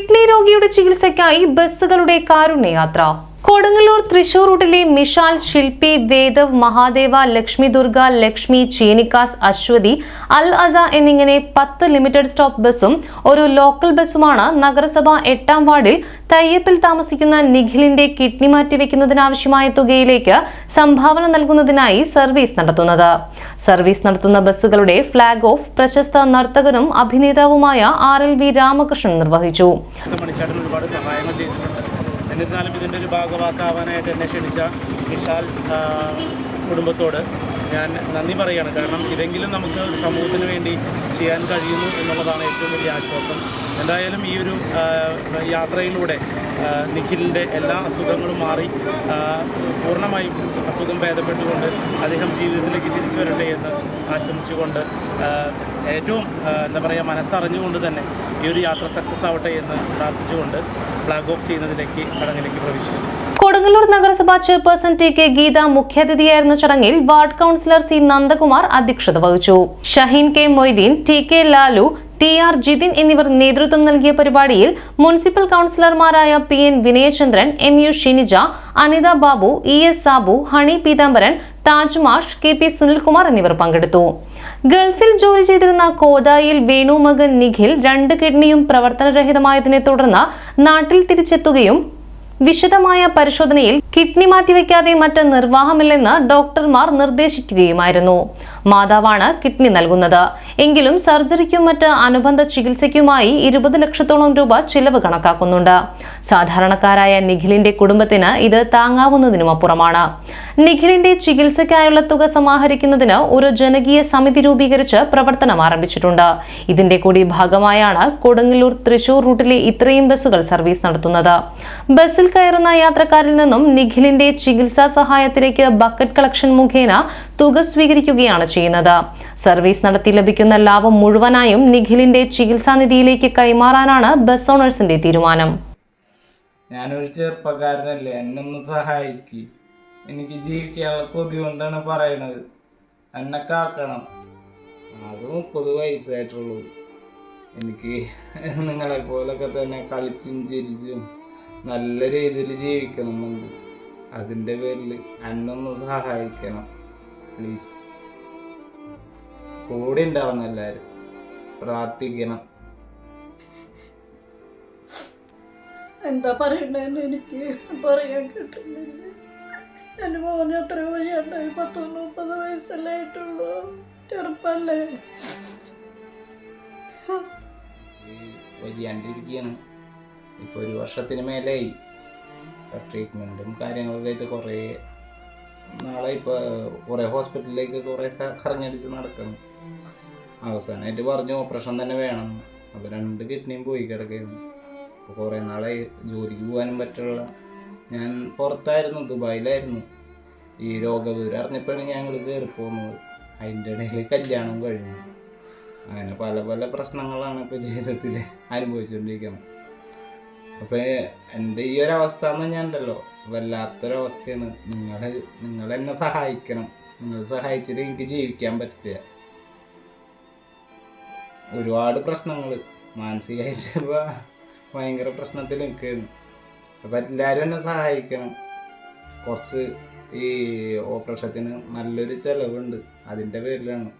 Kidney രോഗിയുടെ ചികിത്സയ്ക്കായി ബസ്സുകളുടെ കാരുണ്യയാത്ര. കൊടുങ്ങല്ലൂർ തൃശൂർ റൂട്ടിലെ മിഷാൽ ശില്പി വേദവ് മഹാദേവ ലക്ഷ്മി ദുർഗ ലക്ഷ്മി ചീനിക്കാസ് അശ്വതി അൽ അസ എന്നിങ്ങനെ പത്ത് ലിമിറ്റഡ് സ്റ്റോപ്പ് ബസ്സും ഒരു ലോക്കൽ ബസ്സുമാണ് നഗരസഭ എട്ടാം വാർഡിൽ തയ്യപ്പിൽ താമസിക്കുന്ന നിഖിലിന്റെ കിഡ്നി മാറ്റിവെക്കുന്നതിനാവശ്യമായ തുകയിലേക്ക് സംഭാവന നൽകുന്നതിനായി സർവീസ് നടത്തുന്നത്. സർവീസ് നടത്തുന്ന ബസ്സുകളുടെ ഫ്ളാഗ് ഓഫ് പ്രശസ്ത നർത്തകനും അഭിനേതാവുമായ ആർ എൽ വി രാമകൃഷ്ണൻ നിർവഹിച്ചു. എന്നിരുന്നാലും ഇതിന്റെ ഒരു ഭാഗവാക്കാവാനായിട്ട് എന്നെ ക്ഷണിച്ച വിശാൽ കുടുംബത്തോട് ഞാൻ നന്ദി പറയുകയാണ്. കാരണം ഇതെങ്കിലും നമുക്ക് സമൂഹത്തിന് വേണ്ടി ചെയ്യാൻ കഴിയുന്നു എന്നുള്ളതാണ് ഏറ്റവും വലിയ ആശ്വാസം. എന്തായാലും ഈ ഒരു യാത്രയിലൂടെ നിഖിലിന്റെ എല്ലാ അസുഖങ്ങളും മാറി പൂർണമായും അസുഖം ഭേദപ്പെട്ടുകൊണ്ട് അദ്ദേഹം ജീവിതത്തിലേക്ക് തിരിച്ചു വരട്ടെ എന്ന് ആശംസിച്ചുകൊണ്ട് ഏറ്റവും എന്താ പറയുക മനസ്സറിഞ്ഞുകൊണ്ട് തന്നെ ഈ ഒരു യാത്ര സക്സസ് ആവട്ടെ എന്ന് പ്രാർത്ഥിച്ചുകൊണ്ട് ഫ്ലാഗ് ഓഫ് ചെയ്യുന്നതിലേക്ക് ചടങ്ങിലേക്ക് പ്രവേശിക്കുന്നു. കൊടുങ്ങല്ലൂർ നഗരസഭാ ചെയർപേഴ്സൺ ടി കെ ഗീത മുഖ്യാതിഥിയായിരുന്ന ചടങ്ങിൽ വാർഡ് കൌൺസിലർ സി നന്ദകുമാർ അധ്യക്ഷത വഹിച്ചു. Shaheen K Moideen T K Lalu T R Jithin എന്നിവർ നേതൃത്വം നൽകിയ പരിപാടിയിൽ municipal കൌൺസിലർമാരായ P N Vinayachandran M U Shinija Anitha Babu E S Sabu Honey Peethambaran Tajmash K P Sunilkumar എന്നിവർ പങ്കെടുത്തു. ഗൾഫിൽ ജോലി ചെയ്തിരുന്ന കോതായിൽ വേണു മകൻ നിഖിൽ രണ്ട് കിഡ്നിയും പ്രവർത്തനരഹിതമായതിനെ തുടർന്ന് നാട്ടിൽ തിരിച്ചെത്തുകയും വിശദമായ പരിശോധനയിൽ കിഡ്നി മാറ്റിവെക്കാതെ മറ്റ് നിർവാഹമില്ലെന്ന് ഡോക്ടർമാർ നിർദ്ദേശിക്കുകയുമായിരുന്നു. മാതാവാണ് കിഡ്നി നൽകുന്നത്. എങ്കിലും സർജറിക്കും മറ്റ് അനുബന്ധ ചികിത്സയ്ക്കുമായി ഇരുപത് ലക്ഷത്തോളം രൂപ ചിലവ് കണക്കാക്കുന്നുണ്ട്. സാധാരണക്കാരായ നിഖിലിന്റെ കുടുംബത്തിന് ഇത് താങ്ങാവുന്നതിനും അപ്പുറമാണ്. നിഖിലിന്റെ ചികിത്സയ്ക്കായുള്ള തുക സമാഹരിക്കുന്നതിന് ഒരു ജനകീയ സമിതി രൂപീകരിച്ച് പ്രവർത്തനം ആരംഭിച്ചിട്ടുണ്ട്. ഇതിന്റെ കൂടി ഭാഗമായാണ് കൊടുങ്ങല്ലൂർ തൃശൂർ റൂട്ടിലെ ഇത്രയും ബസ്സുകൾ സർവീസ് നടത്തുന്നത്. ബസ്സിൽ കയറുന്ന യാത്രക്കാരിൽ നിന്നും നിഖിലിന്റെ ചികിത്സാ സഹായത്തിലേക്ക് ബക്കറ്റ് കളക്ഷൻ മുഖേന തുക സ്വീകരിക്കുകയാണ് ചെയ്യുന്നത്. സർവീസ് നടത്തി ലഭിക്കുന്ന ലാഭം മുഴുവനായും നിഖിലിന്റെ ചികിത്സാ നിധിയിലേക്ക് കൈമാറാനാണ് ബസ് ഓണേഴ്സിന്റെ തീരുമാനം. ഞാനൊരു ചെറുപ്പക്കാരനല്ലേ എന്നെ ഒന്ന് സഹായിക്ക്. എനിക്ക് ജീവിക്കാനുള്ള കൊതി കൊണ്ടാണ് പറയണത്. എന്നെ കാക്കണം. അത് മുപ്പത് വയസ്സായിട്ടുള്ളൂ. എനിക്ക് നിങ്ങളെ പോലൊക്കെ തന്നെ കളിച്ചും ചിരിച്ചും നല്ല രീതിയിൽ ജീവിക്കണം എന്നുണ്ട് അതിന്റെ പേരിൽ എന്നൊന്ന് സഹായിക്കണം. പ്ലീസ് കൂടെ ഉണ്ടാവണം എല്ലാവരും പ്രാർത്ഥിക്കണം. എന്താ പറയണ്ടെന്ന് എനിക്ക് പറയാൻ കിട്ടുന്നില്ല. എന്റെ മോനെ അത്ര വഴിയുണ്ടായി പത്ത് മുപ്പത് വയസ്സല്ലേ ആയിട്ടുള്ളൂ. ചെറുപ്പല്ലേ. ഈ ഇപ്പോൾ ഒരു വർഷത്തിന് മേലെയായി ട്രീറ്റ്മെന്റും കാര്യങ്ങളൊക്കെ ആയിട്ട് കുറേ നാളെ ഇപ്പോൾ കുറേ ഹോസ്പിറ്റലിലേക്ക് കുറേ കറങ്ങടിച്ച് നടക്കണം. അവസാനമായിട്ട് പറഞ്ഞു ഓപ്പറേഷൻ തന്നെ വേണം. അപ്പോൾ രണ്ട് കിഡ്നിയും പോയി കിടക്കുകയാണ്. അപ്പോൾ കുറേ നാളായി ജോലിക്ക് പോകാനും പറ്റുള്ള ഞാൻ പുറത്തായിരുന്നു ദുബായിലായിരുന്നു. ഈ രോഗവിവരം അറിഞ്ഞപ്പോഴാണ് ഞങ്ങൾ കയറി പോകുന്നത് അതിന്റെ ഇടയിൽ കല്യാണം കഴിഞ്ഞു. അങ്ങനെ പല പല പ്രശ്നങ്ങളാണ് ഇപ്പോൾ ജീവിതത്തിൽ അനുഭവിച്ചുകൊണ്ടിരിക്കുന്നത് അപ്പോൾ എന്റെ ഈ ഒരു അവസ്ഥ എന്ന് ഉണ്ടല്ലോ. വല്ലാത്തൊരവസ്ഥയാണ്. നിങ്ങൾ നിങ്ങൾ എന്നെ സഹായിക്കണം. നിങ്ങൾ സഹായിച്ചിട്ട് എനിക്ക് ജീവിക്കാൻ പറ്റില്ല. ഒരുപാട് പ്രശ്നങ്ങൾ മാനസികമായിട്ട് ഭയങ്കര പ്രശ്നത്തിൽ നിൽക്കുകയാണ്. അപ്പം എല്ലാവരും എന്നെ സഹായിക്കണം. കുറച്ച് ഈ ഓപ്പറേഷത്തിന് നല്ലൊരു ചിലവുണ്ട്. അതിന്റെ പേരിലാണ്.